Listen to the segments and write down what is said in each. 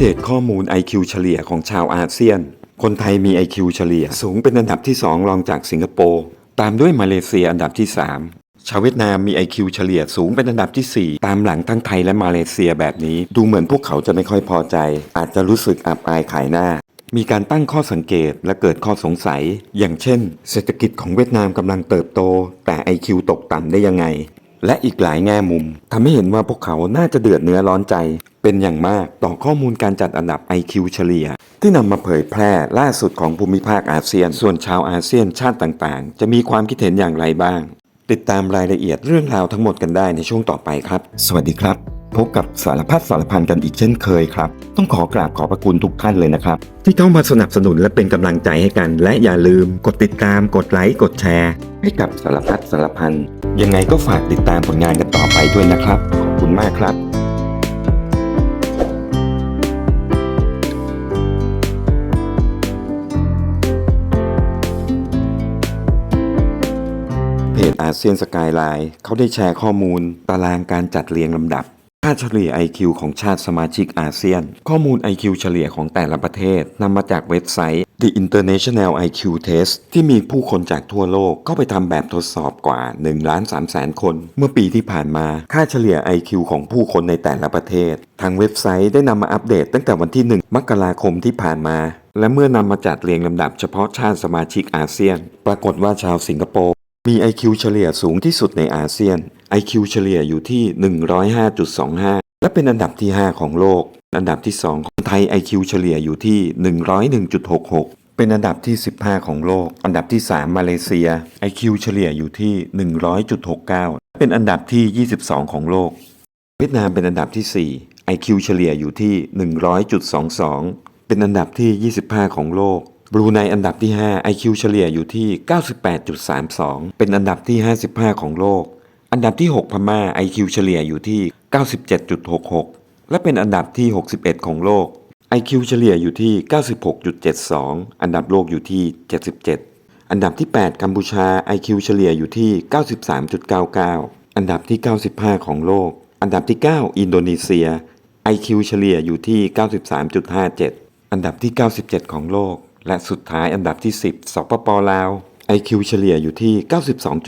เดตข้อมูล IQ เฉลี่ยของชาวอาเซียน คนไทยมี IQ เฉลี่ยสูงเป็นอันดับที่ 2 รองจากสิงคโปร์ ตามด้วยมาเลเซียอันดับที่ 3 ชาวเวียดนามมี IQ เฉลี่ยสูงเป็นอันดับทีสี่ 4 ตามหลังทั้งไทยและมาเลเซียแบบนี้ ดูเหมือนพวกเขาจะไม่ค่อยพอใจ อาจจะรู้สึกอับอายขายหน้า มีการตั้งข้อสังเกตและเกิดข้อสงสัย อย่างเช่น เศรษฐกิจของเวียดนามกำลังเติบโต แต่ IQ ตกต่ำได้ยังไงและอีกหลายแง่มุมทำให้เห็นว่าพวกเขาน่าจะเดือดเนื้อร้อนใจ เป็นอย่างมากต่อข้อมูลการจัดอันดับ IQ เฉลี่ย ที่นำมาเผยแพร่ล่าสุดของภูมิภาคอาเซียน ส่วนชาวอาเซียนชาติต่างๆ จะมีความคิดเห็นอย่างไรบ้าง ติดตามรายละเอียดเรื่องราวทั้งหมดกันได้ในช่วงต่อไปครับ สวัสดีครับ พบกับสารพัดสารพันกันอีกเช่นเคยครับ ต้องขอกราบขอบพระคุณทุกท่านเลยนะครับ ที่เข้ามาสนับสนุนและเป็นกำลังใจให้กัน และอย่าลืม กดติดตาม กดไลค์กดแชร์ ให้กับสารพัดสารพันยังไงก็ฝากติดตามผลงานกันต่อไปด้วยนะครับขอบคุณมากครับ อาเซียนสกายไลน์เขาได้แชร์ข้อมูล ตารางการจัดเรียงลำดับ ค่าเฉลี่ย IQ ของชาติสมาชิกอาเซียน ข้อมูล IQ เฉลี่ยของแต่ละประเทศนำมาจากเว็บไซต์ The International IQ Test ที่มีผู้คนจากทั่วโลกเข้าไปทำแบบทดสอบกว่า1ล้าน3แสนคน เมื่อปีที่ผ่านมาค่าเฉลี่ย IQ ของผู้คนในแต่ละประเทศ ทางเว็บไซต์ได้นำมาอัปเดตตั้งแต่วันที่ 1 มกราคมที่ผ่านมาและเมื่อนำมาจัดเรียงลำดับเฉพาะชาติสมาชิกอาเซียน ปรากฏว่าชาวสิงคโปร์ มี IQ เฉลี่ยสูงที่สุดในอาเซียน IQ เฉลี่ยอยู่ที่ 105.25 และเป็นอันดับที่ 5 ของโลก อันดับที่ 2 ของไทย IQ เฉลี่ยอยู่ที่ 101.66 เป็นอันดับที่ 15 ของโลก อันดับที่ 3 มาเลเซีย IQ เฉลี่ยอยู่ที่ 100.69 เป็นอันดับที่ 22 ของโลก เวียดนามเป็นอันดับที่ 4 IQ เฉลี่ยอยู่ที่ 100.22 เป็นอันดับที่ 25 ของโลก บรูไนอันดับที่ 5 IQ เฉลี่ยอยู่ที่ 98.32 เป็นอันดับที่ 55 ของโลก อันดับที่ 6 พม่า IQ เฉลี่ยอยู่ที่ 97.66 และเป็นอันดับที่ 61 ของโลก IQ เฉลี่ยอยู่ที่ 96.72 อันดับโลกอยู่ที่ 77 อันดับที่ 8 กัมพูชา IQ เฉลี่ยอยู่ที่ 93.99 อันดับที่ 95 ของโลก อันดับที่ 9 อินโดนีเซีย IQ เฉลี่ยอยู่ที่ 93.57 อันดับที่ 97 ของโลก และสุดท้ายอันดับที่ 10 สปปลาว IQ เฉลี่ยอยู่ที่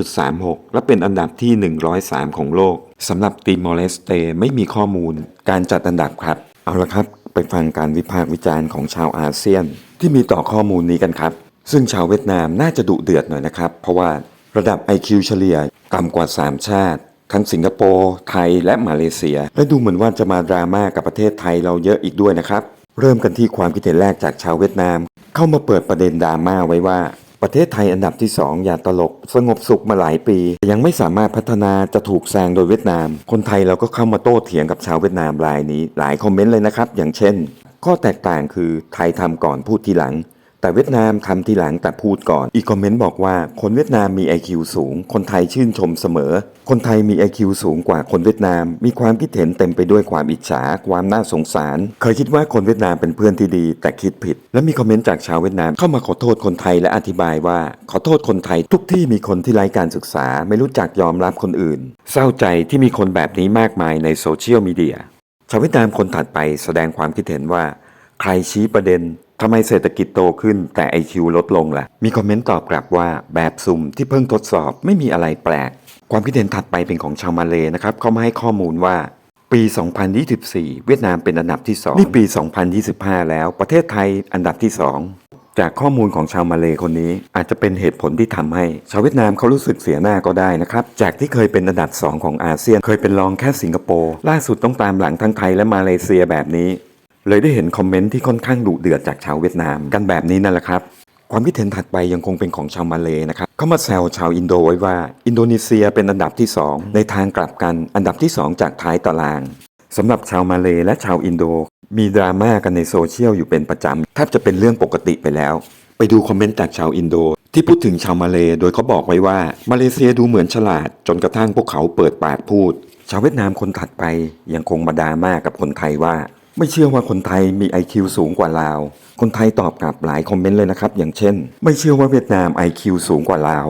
92.36 และเป็นอันดับที่ 103 ของโลกสำหรับติมอร์เลสเตไม่มีข้อมูลการจัดอันดับครับ เอาละครับ ไปฟังการวิพากษ์วิจารณ์ของชาวอาเซียน ที่มีต่อข้อมูลนี้กันครับ ซึ่งชาวเวียดนามน่าจะดุเดือดหน่อยนะครับ เพราะว่าระดับ IQ เฉลี่ยต่ำกว่า 3 ชาติ ทั้งสิงคโปร์ไทยและมาเลเซีย และดูเหมือนว่าจะมาดราม่ากับประเทศไทยเราเยอะอีกด้วยนะครับเริ่มกันที่ความคิดเห็นแรกจากชาวเวียดนาม เข้ามาเปิดประเด็นดราม่าไว้ว่า ประเทศไทยอันดับที่ 2 อย่าตลก สงบสุขมาหลายปี ยังไม่สามารถพัฒนาจะถูกแซงโดยเวียดนาม คนไทยเราก็เข้ามาโต้เถียงกับชาวเวียดนามรายนี้ หลายคอมเมนต์เลยนะครับ อย่างเช่น ข้อแตกต่างคือไทยทำก่อนพูดทีหลัง แต่เวียดนามทำทีหลังแต่พูดก่อน อีกคอมเมนต์บอกว่าคนเวียดนามมี IQ สูง คนไทยชื่นชมเสมอ คนไทยมี IQ สูงกว่าคนเวียดนาม มีความคิดเห็นเต็มไปด้วยความอิจฉา ความน่าสงสาร เคยคิดว่าคนเวียดนามเป็นเพื่อนที่ดี แต่คิดผิด และมีคอมเมนต์จากชาวเวียดนามเข้ามาขอโทษคนไทยและอธิบายว่า ขอโทษคนไทยทุกที่มีคนที่ไร้การศึกษา ไม่รู้จักยอมรับคนอื่น เศร้าใจที่มีคนแบบนี้มากมายในโซเชียลมีเดียชาวเวียดนามคนถัดไปแสดงความคิดเห็นว่า ใครชี้ประเด็น ทำไมเศรษฐกิจโตขึ้นแต่ IQ ลดลงล่ะ มีคอมเมนต์ตอบกลับว่าแบบสุ่มที่เพิ่งทดสอบไม่มีอะไรแปลก ความคิดเห็นถัดไปเป็นของชาวมาเลนะครับเขามาให้ข้อมูลว่า ปี 2024 เวียดนามเป็นอันดับที่ 2 นี่ปี 2025 แล้วประเทศไทยอันดับที่ 2 จากข้อมูลของชาวมาเลคนนี้อาจจะเป็นเหตุผลที่ทำให้ ชาวเวียดนามเขารู้สึกเสียหน้าก็ได้นะครับ จากที่เคยเป็นอันดับ 2 ของอาเซียน เคยเป็นรองแค่สิงคโปร์ล่าสุดต้องตามหลังทั้งไทยและมาเลเซียแบบนี้ เลยได้เห็นคอมเมนต์ที่ค่อนข้างดุเดือดจากชาวเวียดนามกันแบบนี้นั่นแหละครับ ความคิดเห็นถัดไปยังคงเป็นของชาวมาเลยนะครับเขามาแซวชาวอินโดไว้ว่า อินโดนีเซียเป็นอันดับที่ 2 ในทางกลับกันอันดับที่ 2 จากท้ายตารางสำหรับชาวมาเลและชาวอินโด มีดราม่ากันในโซเชียลอยู่เป็นประจำแทบจะเป็นเรื่องปกติไปแล้ว ไปดูคอมเมนต์จากชาวอินโด ที่พูดถึงชาวมาเลโดยเขาบอกไว้ว่ามาเลเซียดูเหมือนฉลาด จนกระทั่งพวกเขาเปิดปากพูด ชาวเวียดนามคนถัดไปยังคงมาดราม่ากับคนไทยว่า ไม่เชื่อว่าคนไทยมี IQ สูงกว่าลาว คนไทยตอบกลับหลายคอมเมนต์เลยนะครับ อย่างเช่น ไม่เชื่อว่าเวียดนาม IQ สูงกว่าลาว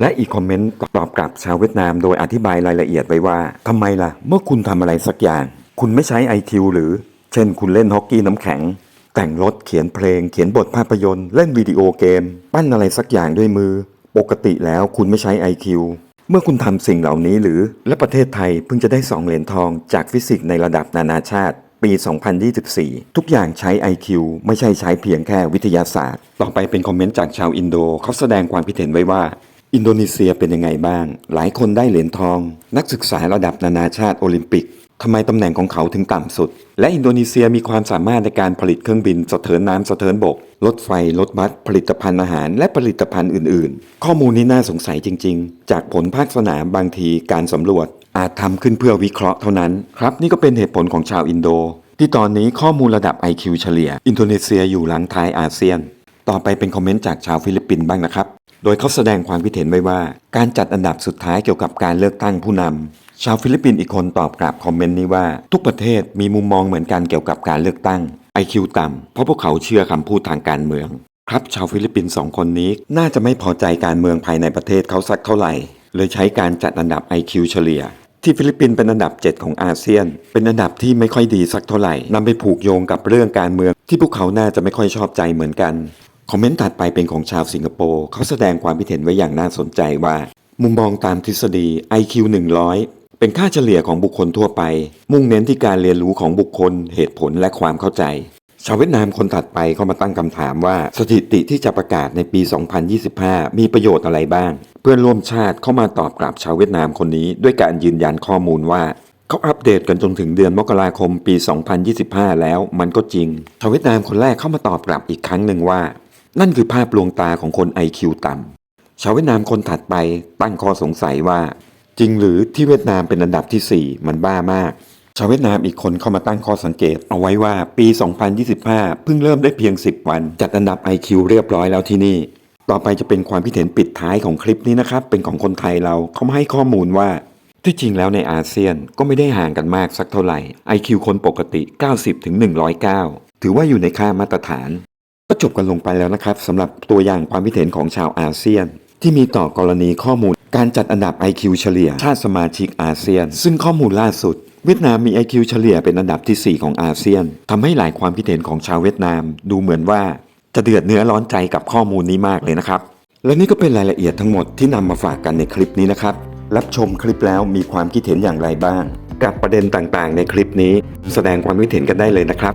และอีกคอมเมนต์ตอบกลับชาวเวียดนามโดยอธิบายรายละเอียดไว้ว่าทำไมล่ะ เมื่อคุณทำอะไรสักอย่าง คุณไม่ใช้ IQ หรือ เช่น คุณเล่นฮอกกี้น้ำแข็ง แต่งรถเขียนเพลง เขียนบทภาพยนตร์ เล่นวิดีโอเกม ปั้นอะไรสักอย่างด้วยมือ ปกติแล้วคุณไม่ใช้ IQ เมื่อคุณทำสิ่งเหล่านี้หรือ และประเทศไทยเพิ่งจะได้2เหรียญทองจากฟิสิกส์ในระดับนานาชาติ ปี 2024 ทุกอย่างใช้ IQ ไม่ใช่ใช้เพียงแค่วิทยาศาสตร์ ต่อไปเป็นคอมเมนต์จากชาวอินโดเขาแสดงความคิดเห็นไว้ว่า อินโดนีเซียเป็นยังไงบ้าง หลายคนได้เหรียญทอง นักศึกษาระดับนานาชาติโอลิมปิก ทำไมตำแหน่งของเขาถึงต่ำสุด และอินโดนีเซียมีความสามารถในการผลิตเครื่องบินสะเทินน้ำสะเทินบก รถไฟ รถบัส ผลิตภัณฑ์อาหาร และผลิตภัณฑ์อื่น ๆ ข้อมูลนี้น่าสงสัยจริง ๆ จากผลภาคสนามบางทีการสำรวจ อาจทำขึ้นเพื่อวิเคราะห์เท่านั้น ครับ นี่ก็เป็นเหตุผลของชาวอินโด ที่ตอนนี้ข้อมูลระดับ IQ เฉลี่ย อินโดนีเซียอยู่หลังท้ายอาเซียน ต่อไปเป็นคอมเมนต์จากชาวฟิลิปปินส์บ้างนะครับ โดยเขาแสดงความคิดเห็นไว้ว่า การจัดอันดับสุดท้ายเกี่ยวกับการเลือกตั้งผู้นำ ชาวฟิลิปปินส์อีกคนตอบกลับคอมเมนต์นี้ว่า ทุกประเทศมีมุมมองเหมือนกันเกี่ยวกับการเลือกตั้ง IQ ต่ำเพราะพวกเขาเชื่อคำพูดทางการเมือง ครับชาวฟิลิปปินส์สองคนนี้น่าจะไม่พอใจการเมืองภายในประเทศเขาสักเท่าไหร่ เลยใช้การจัดอันดับ IQ เฉลี่ย ที่ฟิลิปปินส์เป็นอันดับ 7 ของอาเซียน เป็นอันดับที่ไม่ค่อยดีสักเท่าไหร่นำไปผูกโยงกับเรื่องการเมือง ที่พวกเขาน่าจะไม่ค่อยชอบใจเหมือนกันคอมเมนต์ถัดไปเป็นของชาวสิงคโปร์เขาแสดงความคิดเห็นไว้อย่างน่าสนใจว่า มุมมองตามทฤษฎี IQ 100 เป็นค่าเฉลี่ยของบุคคลทั่วไป มุ่งเน้นที่การเรียนรู้ของบุคคล เหตุผลและความเข้าใจ ชาวเวียดนามคนถัดไปเขามาตั้งคำถามว่า สถิติที่จะประกาศในปี 2025 มีประโยชน์อะไรบ้าง เพื่อนร่วมชาติเข้ามาตอบกลับชาวเวียดนามคนนี้ ด้วยการยืนยันข้อมูลว่าเขาอัปเดตกันจนถึงเดือนมกราคมปี 2025 แล้วมันก็จริง ชาวเวียดนามคนแรกเข้ามาตอบกลับอีกครั้งหนึ่งว่า นั่นคือภาพลวงตาของคน IQ ต่ำชาวเวียดนามคนถัดไปตั้งข้อสงสัยว่า จริงหรือที่เวียดนามเป็นอันดับที่ 4 มันบ้ามาก ชาวเวียดนามอีกคนเข้ามาตั้งข้อสังเกต เอาไว้ว่าปี 2025 เพิ่งเริ่มได้เพียง 10 วัน จัดอันดับ IQ เรียบร้อยแล้วที่นี่ ต่อไปจะเป็นความคิดเห็นปิดท้ายของคลิปนี้นะครับ เป็นของคนไทยเราเขาให้ข้อมูลว่า ที่จริงแล้วในอาเซียนก็ไม่ได้ห่างกันมากสักเท่าไหร่ IQ คนปกติ 90ถึง109 ถือว่าอยู่ในค่ามาตรฐานก็จบกันลงไปแล้วนะครับสำหรับตัวอย่างความคิดเห็นของชาวอาเซียน ที่มีต่อกรณีข้อมูลการจัดอันดับ IQ เฉลี่ย ชาติสมาชิกอาเซียน ซึ่งข้อมูลล่าสุด เวียดนามมี IQ เฉลี่ยเป็นอันดับที่ 4 ของอาเซียนทำให้หลายความคิดเห็นของชาวเวียดนาม ดูเหมือนว่าจะเดือดเนื้อร้อนใจกับข้อมูลนี้มากเลยนะครับ และนี่ก็เป็นรายละเอียดทั้งหมดที่นำมาฝากกันในคลิปนี้นะครับ รับชมคลิปแล้วมีความคิดเห็นอย่างไรบ้าง กับประเด็นต่างๆ ในคลิปนี้ แสดงความคิดเห็นกันได้เลยนะครับ